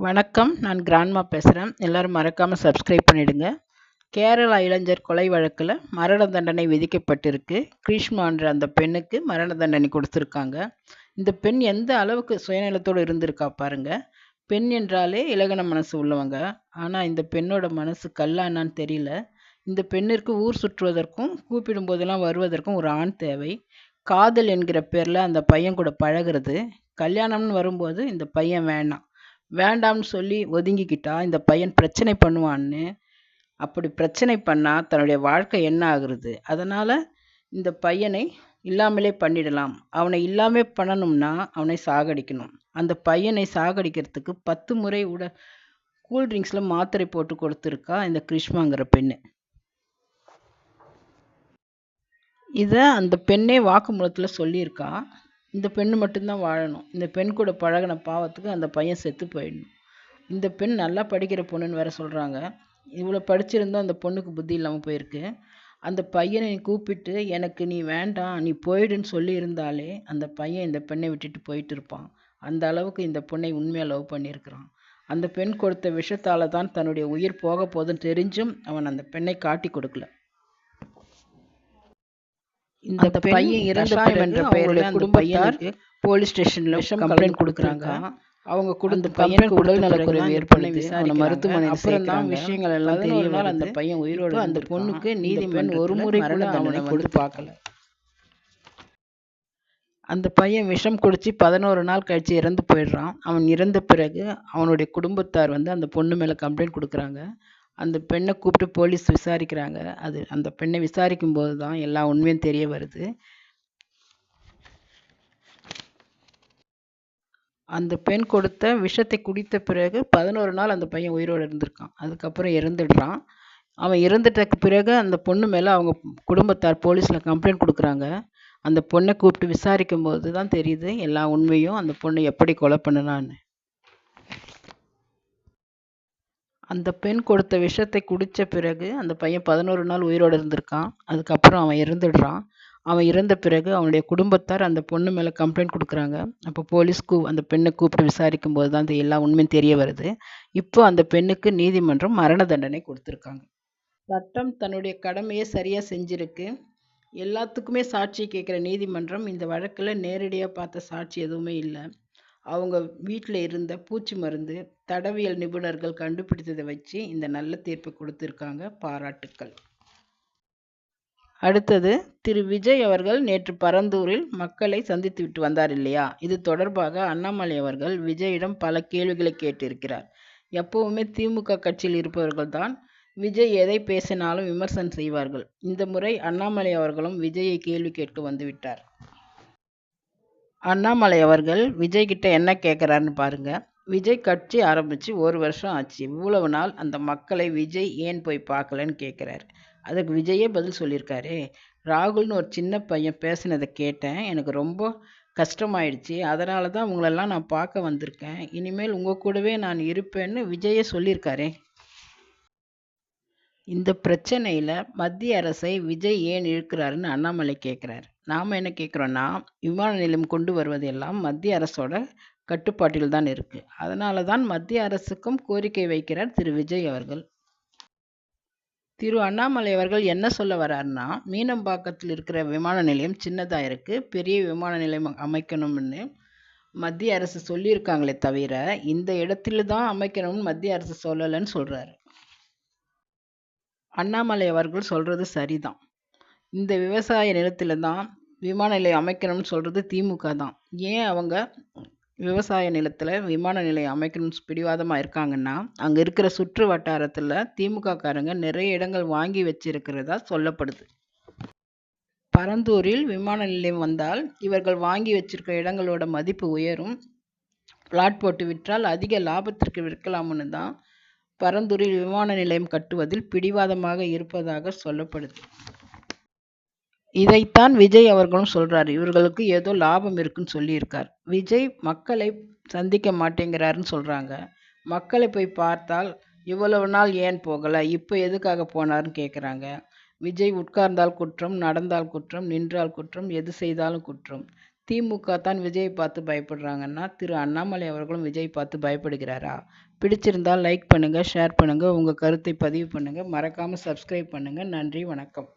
வணக்கம். நான் கிராண்ட்மா பேசுகிறேன் எல்லோரும் மறக்காமல் சப்ஸ்கிரைப் பண்ணிடுங்க. கேரளா இளைஞர் கொலை வழக்கில் மரண தண்டனை விதிக்கப்பட்டிருக்கு. கிரீஷ்மான்ற அந்த பெண்ணுக்கு மரண தண்டனை கொடுத்துருக்காங்க. இந்த பெண் எந்த அளவுக்கு சுயநலத்தோடு இருந்திருக்கா பாருங்க. பெண் என்றாலே இலகன மனசு உள்ளவங்க. ஆனால் இந்த பெண்ணோட மனசு கல்லானான்னு தெரியல. இந்த பெண்ணிற்கு ஊர் சுற்றுவதற்கும் கூப்பிடும் போதெல்லாம் வருவதற்கும் ஒரு ஆண் தேவை. காதல் என்கிற பேரில் அந்த பையன் கூட பழகிறது. கல்யாணம்னு வரும்போது இந்த பையன் வேணாம். வேண்டாம்னு சொல்லி ஒதுங்கிக்கிட்டா இந்த பையன் பிரச்சனை பண்ணுவான்னு. அப்படி பிரச்சனை பண்ணால் தன்னுடைய வாழ்க்கை என்ன ஆகுறது? அதனால் இந்த பையனை இல்லாமலே பண்ணிடலாம். அவனை இல்லாமல் பண்ணணும்னா அவனை சாகடிக்கணும். அந்த பையனை சாகடிக்கிறதுக்கு பத்து முறை உட கூல்ட்ரிங்க்ஸில் மாத்திரை போட்டு கொடுத்துருக்கா இந்த கிருஷ்மாங்கிற பெண்ணு. இதை அந்த பெண்ணே வாக்குமூலத்தில் சொல்லியிருக்கா. இந்த பெண் மட்டும்தான் வாழணும். இந்த பெண் கூட பழகின பாவத்துக்கு அந்த பையன் செத்து போயிடணும். இந்த பெண் நல்லா படிக்கிற பொண்ணுன்னு வேற சொல்கிறாங்க இவ்வளோ படிச்சிருந்தோம் அந்த பொண்ணுக்கு புத்தி இல்லாமல் போயிருக்கு. அந்த பையனை கூப்பிட்டு எனக்கு நீ வேண்டாம் நீ போயிடுன்னு சொல்லியிருந்தாலே அந்த பையன் இந்த பெண்ணை விட்டுட்டு போயிட்டு இருப்பான். அந்த அளவுக்கு இந்த பொண்ணை உண்மையாக லவ் பண்ணியிருக்கிறான். அந்த பெண் கொடுத்த விஷத்தால் தான் தன்னுடைய உயிர் போக போதுன்னு தெரிஞ்சும் அவன் அந்த பெண்ணை காட்டி கொடுக்கல. இந்த பையன் இறந்த என்ற பெயரில் குடும்பத்தார் போலீஸ் ஸ்டேஷன்ல கம்ப்ளைண்ட் கொடுக்குறாங்க. அவங்க கொடுத்த பையனுக்கு உடல் நலக்குறைவு ஏற்படுத்தி அவனை மருத்துவமனை அப்புறம் தான் விஷயங்கள் எல்லாம் தெரிய நாள் அந்த பையன் உயிரோடு அந்த பொண்ணுக்கு நீதிமன் ஒரு முறை கூட அவனை கொடுத்து பார்க்கல. அந்த பையன் விஷம் குடிச்சு பதினோரு நாள் கழிச்சு இறந்து போயிடுறான். அவன் இறந்த பிறகு அவனுடைய குடும்பத்தார் வந்து அந்த பொண்ணு மேலே கம்ப்ளைண்ட் கொடுக்குறாங்க. அந்த பெண்ணை கூப்பிட்டு போலீஸ் விசாரிக்கிறாங்க. அது அந்த பெண்ணை விசாரிக்கும் போது தான் எல்லா உண்மையும் தெரிய வருது. அந்த பெண் கொடுத்த விஷத்தை குடித்த பிறகு பதினோரு நாள் அந்த பையன் உயிரோடு இருந்திருக்கான். அதுக்கப்புறம் இறந்துடுறான். அவன் இறந்துட்டக்கு பிறகு அந்த பொண்ணு மேலே அவங்க குடும்பத்தார் போலீஸில் கம்ப்ளைண்ட் கொடுக்குறாங்க. அந்த பொண்ணை கூப்பிட்டு விசாரிக்கும் போது தான் தெரியுது எல்லா உண்மையும் அந்த பொண்ணை எப்படி கொலை பண்ணுனான்னு. அந்த பெண் கொடுத்த விஷத்தை குடித்த பிறகு அந்த பையன் பதினோரு நாள் உயிரோடு இருந்திருக்கான். அதுக்கப்புறம் அவன் இறந்துடுறான். அவன் இறந்த பிறகு அவனுடைய குடும்பத்தார் அந்த பொண்ணு மேலே கம்ப்ளைண்ட் கொடுக்குறாங்க. அப்போ போலீஸ் கூ அந்த பெண்ணை கூப்பிட்டு விசாரிக்கும் போது தான் அந்த எல்லா உண்மையும் தெரிய வருது. இப்போ அந்த பெண்ணுக்கு நீதிமன்றம் மரண தண்டனை கொடுத்துருக்காங்க. சட்டம் தன்னுடைய கடமையை சரியாக செஞ்சிருக்கு. எல்லாத்துக்குமே சாட்சி கேட்குற நீதிமன்றம் இந்த வழக்கில் நேரடியாக பார்த்த சாட்சி எதுவுமே இல்லை. அவங்க வீட்டில் இருந்த பூச்சி மருந்து தடவியல் நிபுணர்கள் கண்டுபிடித்ததை வச்சு இந்த நல்ல தீர்ப்பு கொடுத்துருக்காங்க. பாராட்டுக்கள். அடுத்தது திரு விஜய் அவர்கள் நேற்று பரந்தூரில் மக்களை சந்தித்து விட்டு வந்தார் இல்லையா? இது தொடர்பாக அண்ணாமலை அவர்கள் விஜயிடம் பல கேள்விகளை கேட்டிருக்கிறார். எப்பவுமே திமுக கட்சியில் இருப்பவர்கள் தான் விஜய் எதை பேசினாலும் விமர்சனம் செய்வார்கள். இந்த முறை அண்ணாமலை அவர்களும் விஜயை கேள்வி கேட்க வந்துவிட்டார் அண்ணாமலை அவர்கள் விஜய்கிட்ட என்ன கேட்குறாருன்னு பாருங்க. விஜய் கட்சி ஆரம்பித்து ஒரு வருஷம் ஆச்சு. இவ்வளவு நாள் அந்த மக்களை விஜய் ஏன் போய் பார்க்கலன்னு கேட்குறாரு அதுக்கு விஜயே பதில் சொல்லியிருக்காரு. ராகுல்னு ஒரு சின்ன பையன் பேசினதை கேட்டேன். எனக்கு ரொம்ப கஷ்டமாயிடுச்சு. அதனால தான் உங்களெல்லாம் நான் பார்க்க வந்திருக்கேன். இனிமேல் உங்கள் கூடவே நான் இருப்பேன்னு விஜயே சொல்லியிருக்காரே. இந்த பிரச்சனையில் மத்திய அரசை விஜய் ஏன் இழுக்கிறாருன்னு அண்ணாமலை கேட்குறாரு நாம் என்ன கேட்குறோன்னா விமான நிலையம் கொண்டு வருவதெல்லாம் மத்திய அரசோட கட்டுப்பாட்டில் தான் இருக்குது அதனால தான் மத்திய அரசுக்கும் கோரிக்கை வைக்கிறார் திரு. விஜய் அவர்கள். திரு. அண்ணாமலை அவர்கள் என்ன சொல்ல வர்றாருன்னா மீனம்பாக்கத்தில் இருக்கிற விமான நிலையம் சின்னதாக இருக்குது பெரிய விமான நிலையம் அமைக்கணும்னு மத்திய அரசு சொல்லியிருக்காங்களே தவிர இந்த இடத்துல தான் அமைக்கணும்னு மத்திய அரசு சொல்லலைன்னு சொல்கிறாரு அண்ணாமலை அவர்கள் சொல்கிறது சரிதான். இந்த விவசாய நிலத்தில் தான் விமான நிலையம் அமைக்கணும்னு சொல்கிறது திமுக தான். ஏன் அவங்க விவசாய நிலத்தில் விமான நிலையம் அமைக்கணும்னு பிடிவாதமாக இருக்காங்கன்னா அங்கே இருக்கிற சுற்று வட்டாரத்தில் திமுகக்காரங்க நிறைய இடங்கள் வாங்கி வச்சிருக்கிறதா சொல்லப்படுது. பரந்தூரில் விமான நிலையம் வந்தால் இவர்கள் வாங்கி வச்சிருக்க இடங்களோட மதிப்பு உயரும். பிளாட் போட்டு விற்றால் அதிக லாபத்திற்கு விற்கலாம்னு தான் பரந்தூரில் விமான நிலையம் கட்டுவதில் பிடிவாதமாக இருப்பதாக சொல்லப்படுது. இதைத்தான் விஜய் அவர்களும் சொல்றாரு. இவர்களுக்கு ஏதோ லாபம் இருக்குன்னு சொல்லியிருக்கார். விஜய் மக்களை சந்திக்க மாட்டேங்கிறாருன்னு சொல்றாங்க. மக்களை போய் பார்த்தால் இவ்வளவு நாள் ஏன் போகலை? இப்போ எதுக்காக போனார்னு கேட்குறாங்க விஜய் உட்கார்ந்தால் குற்றம் நடந்தால் குற்றம் நின்றால் குற்றம் எது செய்தாலும் குற்றம். திமுக தான் விஜயை பார்த்து பயப்படுறாங்கன்னா திரு அண்ணாமலை அவர்களும் விஜய் பார்த்து பயப்படுகிறாரா? பிடிச்சிருந்தால் லைக் பண்ணுங்கள் ஷேர் பண்ணுங்கள் உங்கள் கருத்தை பதிவு பண்ணுங்கள் மறக்காமல் சப்ஸ்கிரைப் பண்ணுங்கள் நன்றி வணக்கம்.